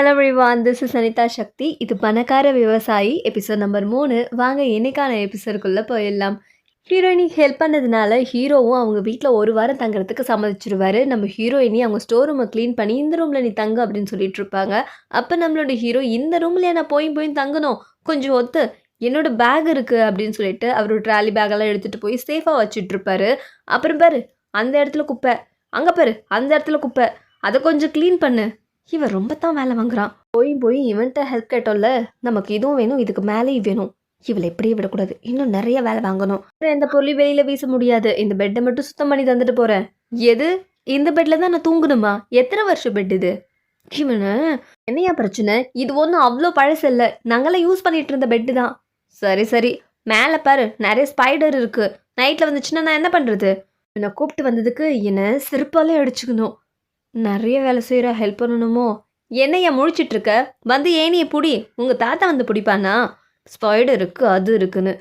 Hello everyone this is Anitha Sakthi இது பணக்கார விவசாயி எபிசோட் நம்பர் மூணு. வாங்க என்னைக்கான எபிசோடுக்குள்ளே போயிடலாம். ஹீரோயினிக்கு ஹெல்ப் பண்ணதுனால ஹீரோவும் அவங்க வீட்டில் ஒரு வாரம் தங்குறதுக்கு சம்மதிச்சிருவார். நம்ம ஹீரோயினி அவங்க ஸ்டோர் ரூமை க்ளீன் பண்ணி இந்த ரூமில் நீ தங்கு அப்படின்னு சொல்லிட்டு இருப்பாங்க. அப்போ நம்மளோட ஹீரோ இந்த ரூமில் நான் போய் போய் தங்கணும். கொஞ்சம் ஒத்து என்னோட பேக் இருக்குது அப்படின்னு சொல்லிட்டு அவரோட ட்ராலி பேக்கெல்லாம் எடுத்துகிட்டு போய் சேஃபாக வச்சுட்ருப்பாரு அப்புறம் பாரு அந்த இடத்துல குப்பை. அங்கே பாரு அந்த இடத்துல குப்பை. அதை கொஞ்சம் க்ளீன் பண்ணு. இவன் ரொம்ப தான் வேலை வாங்குறான். போய் போய் இவன்கிட்ட ஹெல்ப் கேட்டோம்ல நமக்கு இதுவும் வேணும் இதுக்கு மேலேயும் வேணும். இவளை எப்படியே விடக்கூடாது. இன்னும் நிறைய வேலை வாங்கணும். அப்புறம் பொருளை பொருளையும் வெளியில வீச முடியாது. இந்த பெட்டை மட்டும் சுத்தம் பண்ணி தந்துட்டு போறேன். எது? இந்த பெட்ல தான் நான் தூங்கணுமா? எத்தனை வருஷம் பெட் இது? இவனு என்னையா பிரச்சனை? இது ஒன்றும் அவ்வளோ பழசு இல்லை. நாங்களாம் யூஸ் பண்ணிட்டு இருந்த பெட்டு தான். சரி சரி. மேலே பாரு நிறைய ஸ்பைடர் இருக்கு. நைட்டில் வந்துச்சுன்னா நான் என்ன பண்ணுறது என்னை கூப்பிட்டு வந்ததுக்கு என்னை செருப்பாலே அடிச்சுக்கணும். நிறைய வேலை செய்கிற ஹெல்ப் பண்ணணுமோ? என்னையா முழிச்சிட்டு இருக்க வந்து ஏனிய பிடி. உங்கள் தாத்தா வந்து பிடிப்பானா? ஸ்பைடர் இருக்குது அது இருக்குன்னு.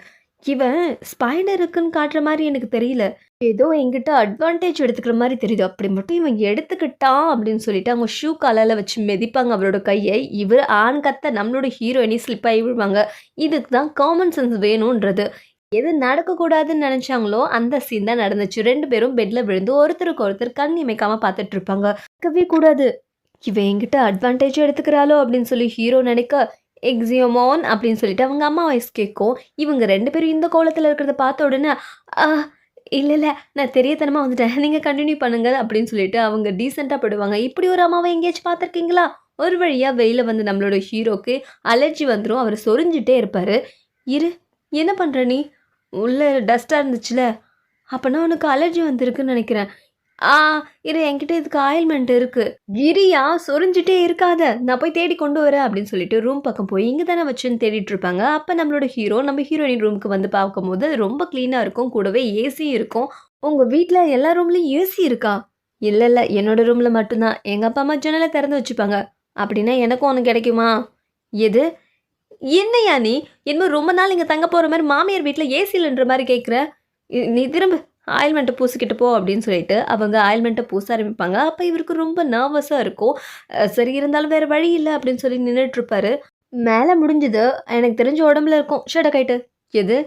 இவன் ஸ்பைடர் இருக்குன்னு காட்டுற மாதிரி எனக்கு தெரியல. ஏதோ என்கிட்ட அட்வான்டேஜ் எடுத்துக்கிற மாதிரி தெரியுது. அப்படி மட்டும் இவன் எடுத்துக்கிட்டான் அப்படின்னு சொல்லிட்டு அவங்க ஷூ காலால் வச்சு மிதிப்பாங்க அவரோட கையை. இவர் ஆண் கத்த நம்மளோட ஹீரோயினி ஸ்லிப் ஆகி விழுவாங்க. இதுக்கு தான் காமன் சென்ஸ் வேணுன்றது. எது நடக்கக்கூடாதுன்னு நினச்சாங்களோ அந்த சீன் தான் நடந்துச்சு. ரெண்டு பேரும் பெட்டில் விழுந்து ஒருத்தருக்கு ஒருத்தர் கண் இமைக்காமல் பார்த்துட்டு இருப்பாங்க. இருக்கவே கூடாது. இவன் என்கிட்ட அட்வான்டேஜ் எடுத்துக்கிறாளோ அப்படின்னு சொல்லி ஹீரோ நினைக்க எக்ஸியோமோன் அப்படின்னு சொல்லிட்டு அவங்க அம்மா வயசு கேட்கும். இவங்க ரெண்டு பேரும் இந்த கோலத்தில் இருக்கிறத பார்த்த உடனே இல்லை இல்லை நான் தெரியத்தனமாக வந்துட்டேன். நீங்கள் கண்டினியூ பண்ணுங்க அப்படின்னு சொல்லிட்டு அவங்க டீசெண்டாக போடுவாங்க இப்படி ஒரு அம்மாவை எங்கேயாச்சும் பார்த்துருக்கீங்களா? ஒரு வழியாக வெயில வந்து நம்மளோட ஹீரோக்கு அலர்ஜி வந்துடும் அவர் சொரிஞ்சிட்டே இருப்பார். இரு என்ன பண்ணுற நீ? உள்ள டஸ்ட்டாக இருந்துச்சுல. அப்போனா உனக்கு அலர்ஜி வந்திருக்குன்னு நினைக்கிறேன். ஆ இரு என்கிட்ட இதுக்கு ஆயில்மெண்ட் இருக்கு. கிரியா சொரிஞ்சிட்டே இருக்காத. நான் போய் தேடி கொண்டு வரேன் அப்படின்னு சொல்லிட்டு ரூம் பக்கம் போய் இங்கே தானே வச்சுன்னு தேடிட்டு இருப்பாங்க. அப்போ நம்மளோட ஹீரோ நம்ம ஹீரோயின் ரூமுக்கு வந்து பார்க்கும்போது ரொம்ப க்ளீனாக இருக்கும். கூடவே ஏசியும் இருக்கும். உங்கள் வீட்டில் எல்லா ரூம்லேயும் ஏசி இருக்கா? இல்லை இல்லை. என்னோட ரூமில் மட்டும்தான். எங்கள் அப்பா அம்மா ஜன்னலை திறந்து வச்சுப்பாங்க. அப்படின்னா எனக்கும் ஒன்று கிடைக்குமா? எது? என்னையா நீ? என்னமோ ரொம்ப நாள் இங்கே தங்க போகிற மாதிரி மாமியார் வீட்டில் ஏசிலன்ற மாதிரி கேட்குற நீ திரும்ப ஆயில்மெண்ட்டை பூசிக்கிட்டு போ அப்படின்னு சொல்லிட்டு அவங்க ஆயில்மெண்ட்டை பூச ஆரம்பிப்பாங்க. அப்போ இவருக்கு ரொம்ப நர்வஸாக இருக்கும். சரி இருந்தாலும் வேறு வழி இல்லை அப்படின்னு சொல்லி நின்றுட்டுருப்பாரு மேலே முடிஞ்சது. எனக்கு தெரிஞ்ச உடம்புல இருக்கும். ஷர்ட்டை கைட்டு எது?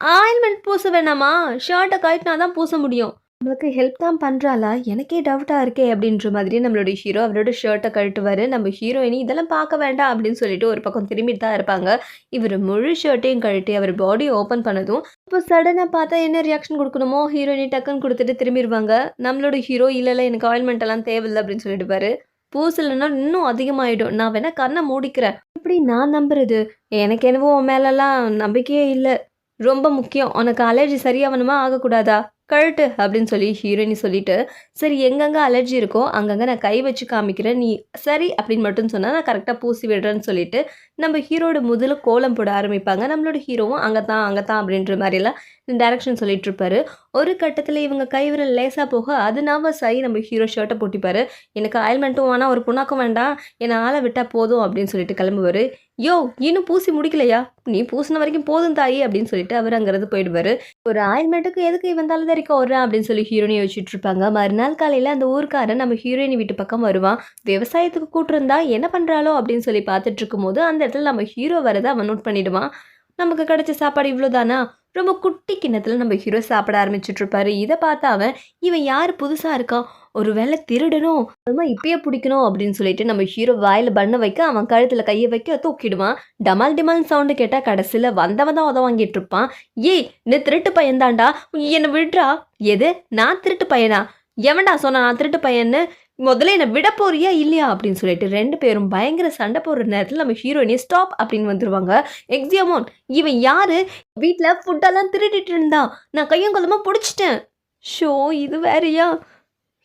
ஆயில்மெண்ட் பூச வேணாமா? ஷர்ட்டை கைட்டினா தான் பூச முடியும். நம்மளுக்கு ஹெல்ப் தான் பண்ணுறாளா எனக்கே டவுட்டாக இருக்கே அப்படின்ற மாதிரி நம்மளோட ஹீரோ அவரோட ஷர்ட்டை கழட்டுவார். நம்ம ஹீரோயினி இதெல்லாம் பார்க்க வேண்டாம் அப்படின்னு சொல்லிட்டு ஒரு பக்கம் திரும்பிட்டு தான் இருப்பாங்க. இவர் முழு ஷர்ட்டையும் கழட்டி அவர் பாடியை ஓப்பன் பண்ணதும் இப்போ சடனாக பார்த்தா என்ன ரியாக்ஷன் கொடுக்கணுமோ? ஹீரோயினி டக்குன்னு கொடுத்துட்டு திரும்பிடுவாங்க நம்மளோட ஹீரோ இல்லைல்ல எனக்கு ஆயில்மெண்ட் எல்லாம் தேவையில்லை அப்படின்னு சொல்லிடுவாரு. பூசலைன்னா இன்னும் அதிகமாகிடும் நான் வேணால் கண்ணை மூடிக்கிறேன். இப்படி நான் நம்புறது? எனக்கு என்னவோ உன் மேலெல்லாம் நம்பிக்கையே இல்லை. ரொம்ப முக்கியம். உனக்கு அலர்ஜி சரியாகணுமா ஆகக்கூடாதா? கழட்டு அப்படின்னு சொல்லி ஹீரோயினி சொல்லிட்டு சரி எங்கெங்கே அலர்ஜி இருக்கோ அங்கங்கே நான் கை வச்சு காமிக்கிறேன். நீ சரி அப்படின்னு மட்டும் சொன்னால் நான் கரெக்டாக பூசி விடுறேன்னு சொல்லிட்டு நம்ம ஹீரோட முதல்ல கோலம் போட ஆரம்பிப்பாங்க. நம்மளோட ஹீரோவும் அங்கே தான் அங்கே தான் அப்படின்ற மாதிரிலாம் டைரக்ஷன் சொல்லிட்டு இருப்பாரு. ஒரு கட்டத்தில் இவங்க கைவிரல் லேசாக போக அது நர்வஸ் ஆகி நம்ம ஹீரோ ஷர்ட்டை போட்டிப்பாரு. எனக்கு ஆயில்மெண்ட்டும் வேணாம் ஒரு புண்ணாக்கும் வேண்டாம் என்னை ஆளை விட்டால் போதும் அப்படின்னு சொல்லிட்டு கிளம்புவார். யோ இன்னும் பூசி முடிக்கலையா? நீ பூசின வரைக்கும் போதும் தாயி அப்படின்னு சொல்லிட்டு அவர் அங்கேருந்து போயிடுவார். ஒரு ஆயில்மெண்ட்டுக்கு எதுக்கு இவன் தலை தெறிக்க வர்றான் அப்படின்னு சொல்லி ஹீரோனி யோசிச்சுட்டு இருப்பாங்க. மறுநாள் காலையில் அந்த ஊருக்காரன் நம்ம ஹீரோயினி வீட்டு பக்கம் வருவான். விவசாயத்துக்கு கூட்டிருந்தா என்ன பண்ணுறாளோ அப்படின்னு சொல்லி பார்த்துட்டு இருக்கும்போது அந்த இடத்துல நம்ம ஹீரோ வரதை அவன் நோட் பண்ணிடுவான். நமக்கு கிடைச்ச சாப்பாடு இவ்வளோதானா ரொம்ப குட்டி கிண்ணத்தில் நம்ம ஹீரோ சாப்பிட ஆரம்பிச்சுட்டு இருப்பாரு. இதை பார்த்து அவன் இவன் யார்? புதுசாக இருக்கான் ஒரு வேளை திருடணும் அதுமா இப்பயே பிடிக்கணும் அப்படின்னு சொல்லிட்டு நம்ம ஹீரோ வாயில் பண்ண வைக்க அவன் கழுத்தில் கையை வைக்க தூக்கிடுவான். டமால் டிமால் சவுண்டு கேட்டால் கடைசியில் வந்தவன் தான் உதவ வாங்கிட்டு இருப்பான். ஏய் நீ திருட்டு பையன்தான்டா. என்னை விடுறா. எது? நான் திருட்டு பையனா? எவன்டா? சொன்னா நான் திருட்டு பையன்னு. முதல்ல என்னை விட போறியா இல்லையா அப்படின்னு சொல்லிட்டு ரெண்டு பேரும் பயங்கர சண்டை போடுற நேரத்தில் நம்ம ஹீரோயினி ஸ்டாப் அப்படின்னு வந்துருவாங்க. எக்ஸியமோன் இவன் யாரு? வீட்டில் ஃபுட்டெல்லாம் திருடிட்டு இருந்தான் நான் கையும் கொள்ளமா பிடிச்சிட்டேன். ஷோ இது வேறயா?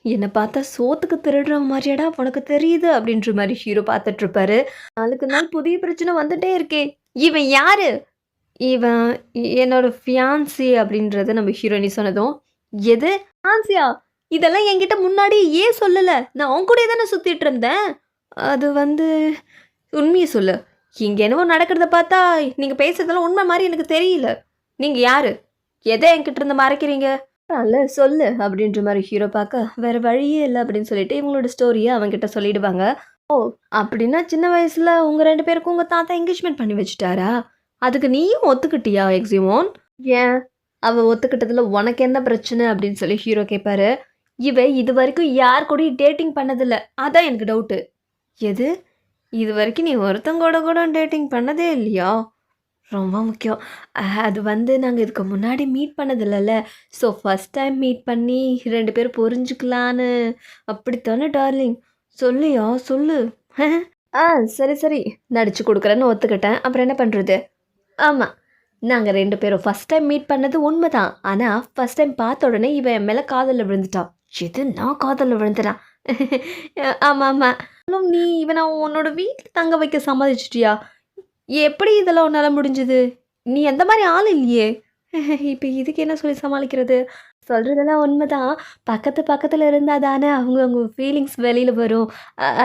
என்னை பார்த்தா சோத்துக்கு திருடுற மாதிரியாடா உனக்கு தெரியுது அப்படின்ற மாதிரி ஹீரோ பார்த்துட்டு இருப்பாரு. நாளுக்கு நாள் புதிய பிரச்சனை வந்துட்டே இருக்கே. இவன் யாரு? இவன் என்னோட ஃபியான்சி அப்படின்றத நம்ம ஹீரோயினி சொன்னதும் எது? ஃபியான்சியா இதெல்லாம் என்கிட்ட முன்னாடி ஏன் சொல்லலை நான் உன் கூட தானே சுற்றிட்டு இருந்தேன் அது வந்து உண்மையை சொல்லு இங்கே என்னவோ நடக்கிறத பார்த்தா நீங்கள் பேசுறதெல்லாம் உண்மை மாதிரி எனக்கு தெரியல நீங்கள் யாரு எதை என்கிட்ட இருந்து மறைக்கிறீங்க அல்ல சொல்லு அப்படின்ற மாதிரி ஹீரோ பார்க்க வேற வழியே இல்லை அப்படின்னு சொல்லிட்டு இவங்களோட ஸ்டோரியை அவன்கிட்ட சொல்லிடுவாங்க ஓ! அப்படின்னா சின்ன வயசுல உங்க 2 பேருக்கும் உங்க தாத்தா என்கேஜ்மென்ட் பண்ணி வச்சுட்டாரா? அதுக்கு நீயும் ஒத்துக்கிட்டியா எக்ஸிமோன்? ஏன்? அவ ஒத்துக்கிட்டதுல உனக்கு என்ன பிரச்சனை? அப்படின்னு சொல்லி ஹீரோ கேட்பாரு. இவ வரைக்கும் யார் கூடயும் டேட்டிங் பண்ணதில்ல. அதான் எனக்கு டவுட்டு. எது? இது வரைக்கும் நீ ஒருத்தவங்க கூட டேட்டிங் பண்ணதே இல்லையா? ரொம்ப முக்கியம். அது வந்து நாங்கள் இதுக்கு முன்னாடி மீட் பண்ணதில்லல்ல. ஸோ ஃபஸ்ட் டைம் மீட் பண்ணி ரெண்டு பேரும் புரிஞ்சுக்கலான்னு அப்படித்தானே டார்லிங்? சொல்லியா சொல்லு. ஆ சரி, சரி. நடிச்சு கொடுக்குறேன்னு ஒத்துக்கிட்டேன். அப்புறம் என்ன பண்ணுறது ஆமாம் நாங்கள் ரெண்டு பேரும் ஃபர்ஸ்ட் டைம் மீட் பண்ணது உண்மை தான் ஆனால் ஃபஸ்ட் டைம் பார்த்த உடனே இவன் என் மேலே காதலில் விழுந்துட்டான் எது நான் காதலில் விழுந்தேனா? ஆமா, ஆமாம் நீ இவனை உன்னோட வீட்டில் தங்க வைக்க சமாளிச்சிட்டியா எப்படி இதெல்லாம் உன்னால முடிஞ்சது? நீ எந்த மாதிரி ஆள் இல்லையே! இப்போ இதுக்கு என்ன சொல்லி சமாளிக்கிறது? சொல்கிறதெல்லாம் உண்மைதான் பக்கத்து பக்கத்தில் இருந்தால் தானே அவங்கவங்க ஃபீலிங்ஸ் வெளியில் வரும்.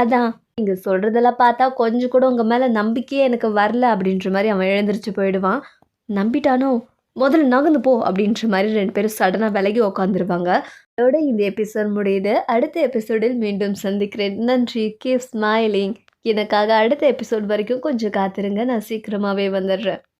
அதான். நீங்கள் சொல்கிறதெல்லாம் பார்த்தா கொஞ்சம் கூட உங்கள் மேலே நம்பிக்கையே எனக்கு வரல அப்படின்ற மாதிரி அவன் எழுந்திரிச்சு போயிடுவான். நம்பிட்டானோ? முதல்ல நகர்ந்து போ அப்படின்ற மாதிரி ரெண்டு பேரும் சடனாக விலகி உட்காந்துருவாங்க. அதோட இந்த எபிசோட் முடியுது. அடுத்த எபிசோடில் மீண்டும் சந்திக்கிறேன். நன்றி. Keep smiling. எனக்காக அடுத்த எபிசோட் வரைக்கும் கொஞ்சம் காத்திருங்க. நான் சீக்கிரமாகவே வந்துடுறேன்.